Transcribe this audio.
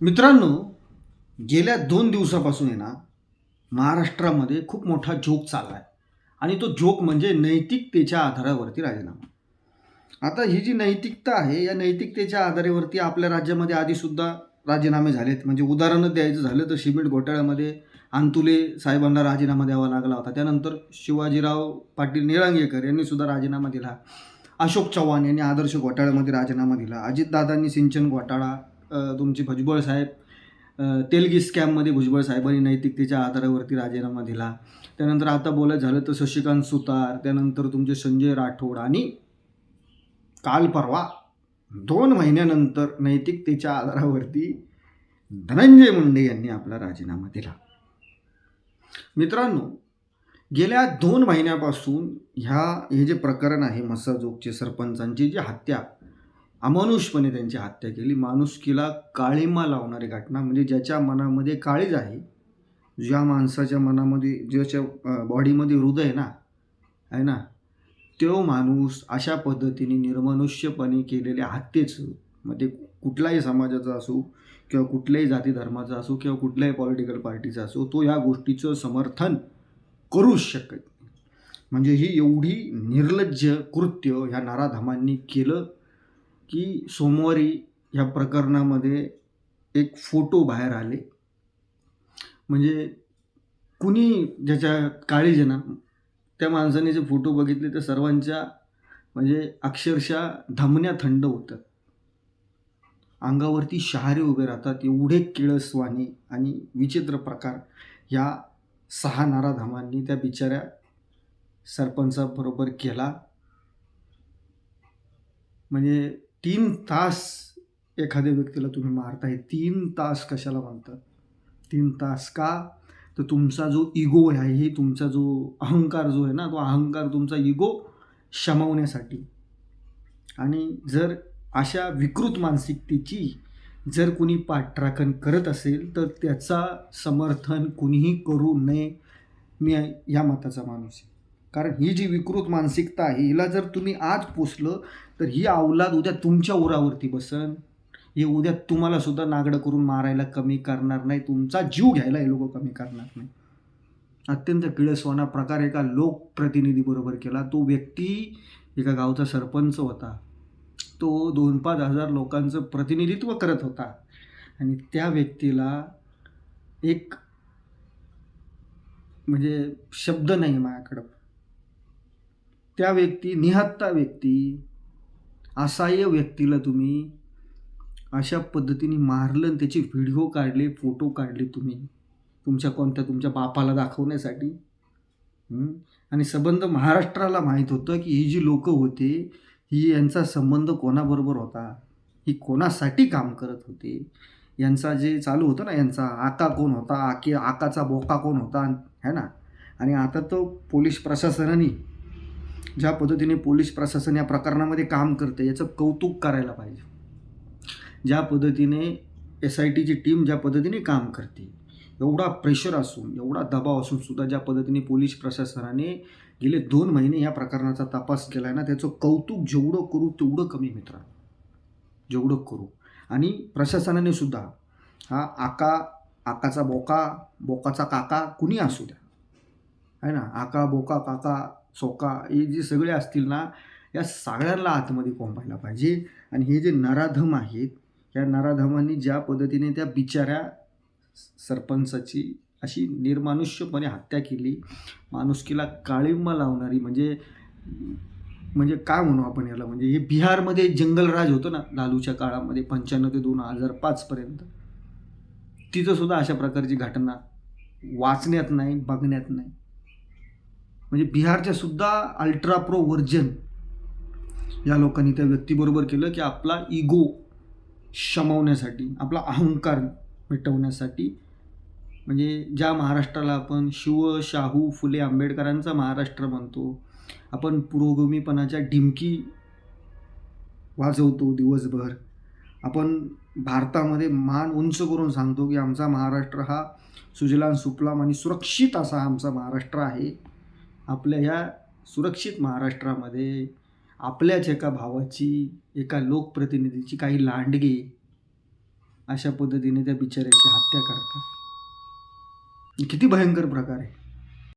मित्रांनो गेल्या दोन दिवसापासून आहे ना महाराष्ट्रामध्ये खूप मोठा जोक चालला आहे आणि तो जोक म्हणजे नैतिकतेच्या आधारावरती राजीनामा. आता ही जी नैतिकता आहे या नैतिकतेच्या आधारेवरती आपल्या राज्यामध्ये आधीसुद्धा राजीनामे झालेत. म्हणजे उदाहरणं द्यायचं झालं तर सिमेंट घोटाळ्यामध्ये अंतुले साहेबांना राजीनामा द्यावा लागला होता. त्यानंतर शिवाजीराव पाटील निळंगेकर यांनी सुद्धा राजीनामा दिला. अशोक चव्हाण यांनी आदर्श घोटाळ्यामध्ये राजीनामा दिला. अजितदादांनी सिंचन घोटाळा तुमचे भुजबळ साहेब तेलगी स्कॅममध्ये भुजबळ साहेबांनी नैतिकतेच्या आधारावरती राजीनामा दिला. त्यानंतर आता बोलायचं झालं तर शशिकांत सुतार त्यानंतर तुमचे संजय राठोड आणि काल परवा दोन महिन्यानंतर नैतिकतेच्या आधारावरती धनंजय मुंडे यांनी आपला राजीनामा दिला. मित्रांनो गेल्या दोन महिन्यापासून ह्या हे जे प्रकरण आहे मसाजोगचे सरपंचांची जी हत्या अमानुषपणे त्यांची हत्या केली. माणुसकीला काळीमा लावणारी घटना म्हणजे ज्याच्या मनामध्ये काळीज आहे. ज्या माणसाच्या मनामध्ये ज्याच्या बॉडीमध्ये हृदय ना आहे ना तो माणूस अशा पद्धतीने निर्मनुष्यपणे केलेल्या हत्येचं मग ते म्हणजे कुठल्याही समाजाचा असो किंवा कुठल्याही जाती धर्माचा असो किंवा कुठल्याही पॉलिटिकल पार्टीचा असो तो या गोष्टीचं समर्थन करूच शकत म्हणजे ही एवढी निर्लज्ज कृत्य ह्या नाराधामांनी केलं. की सोमवारी ह्या प्रकरणामध्ये एक फोटो बाहेर आले. म्हणजे कुणी ज्याच्या काळीजना त्या माणसाने जे फोटो बघितले तर सर्वांच्या म्हणजे अक्षरशः धमन्या थंड होतात. अंगावरती शहारे उभे राहतात एवढे किळसवाणी आणि विचित्र प्रकार या सहा नाराधामांनी त्या बिचाऱ्या सरपंचाबरोबर केला. म्हणजे तीन तास एखाद्या व्यक्तीला तुम्ही मारताय तीन तास कशाला म्हणतात? तीन तास का? तर तुमचा जो इगो आहे तुमचा जो अहंकार जो आहे ना तो अहंकार तुमचा इगो शमवण्यासाठी. आणि जर अशा विकृत मानसिकतेची जर कुणी पाठराखण करत असेल तर त्याचा समर्थन कुणीही करू नये. मी या मताचा माणूस आहे. कारण ही जी विकृत मानसिकता आहे हिला जर तुम्ही आज पोचलं तर ही अवलाद उद्या तुमच्या उरावरती बसन. हे उद्या तुम्हाला सुद्धा नागडं करून मारायला कमी करणार नाही. तुमचा जीव घ्यायला हे लोक कमी करणार नाही. अत्यंत किळसवाना प्रकार एका लोकप्रतिनिधीबरोबर केला. तो व्यक्ती एका गावचा सरपंच होता. तो दोन पाच हजार लोकांचं प्रतिनिधित्व करत होता. आणि त्या व्यक्तीला एक म्हणजे शब्द नाही माझ्याकडं. त्या व्यक्ती निहत्ता व्यक्ती असहाय्य व्यक्तीला तुम्ही अशा पद्धतीने मारलं आणि त्याचे व्हिडिओ काढले फोटो काढले तुम्ही तुमच्या कोणत्या तुमच्या बापाला दाखवण्यासाठी. आणि संबंध महाराष्ट्राला माहीत होतं की ही जी लोकं होते ही यांचा संबंध कोणाबरोबर होता? ही कोणासाठी काम करत होते? यांचा जे चालू होतं ना यांचा आका कोण होता? आके आकाचा बोका कोण होता? है ना? आणि आता तो पोलीस प्रशासनाने ज्या पद्धतीने पोलीस प्रशासन या प्रकरणामध्ये काम करते याचं कौतुक करायला पाहिजे. ज्या पद्धतीने एस आय टीची टीम ज्या पद्धतीने काम करते एवढा प्रेशर असून एवढा दबाव असून सुद्धा ज्या पद्धतीने पोलीस प्रशासनाने गेले दोन महिने या प्रकरणाचा तपास केला आहे ना त्याचं कौतुक जेवढं करू तेवढं कमी मित्र. जेवढं करू. आणि प्रशासनाने सुद्धा हा आका आकाचा बोका बोकाचा काका कुणी असू द्या. आहे ना? आका बोका काका सोका हे जे सगळे असतील ना या सगळ्यांना आतमध्ये कोंबायला पाहिजे. आणि हे जे नराधम आहेत या नराधमांनी ज्या पद्धतीने त्या बिचाऱ्या सरपंचाची अशी निर्मानुष्यपणे हत्या केली माणुसकीला काळिंबा लावणारी म्हणजे म्हणजे काय म्हणू आपण याला? म्हणजे हे बिहारमध्ये जंगलराज होतं ना लालूच्या काळामध्ये पंच्याण्णव ते दोन हजार पाचपर्यंत तिथंसुद्धा अशा प्रकारची घटना वाचण्यात नाही बघण्यात नाही. म्हणजे बिहारच्या सुद्धा अल्ट्रा प्रो वर्जन या लोकांनी त्या व्यक्तीबरोबर केलं की आपला इगो शमवण्यासाठी आपला अहंकार मिटवण्यासाठी. म्हणजे ज्या महाराष्ट्राला आपण शिव शाहू फुले आंबेडकरांचा महाराष्ट्र म्हणतो आपण पुरोगमीपणाच्या डिमकी वाजवतो दिवसभर. आपण भारतामध्ये मान उंच करून सांगतो की आमचा महाराष्ट्र हा सुजलाम सुफलाम आणि सुरक्षित असा आमचा महाराष्ट्र आहे. आपल्या ह्या सुरक्षित महाराष्ट्रामध्ये आपल्याच एका भावाची एका लोकप्रतिनिधीची काही लांडगे अशा पद्धतीने त्या बिचाऱ्याची हत्या करतात. किती भयंकर प्रकार आहे.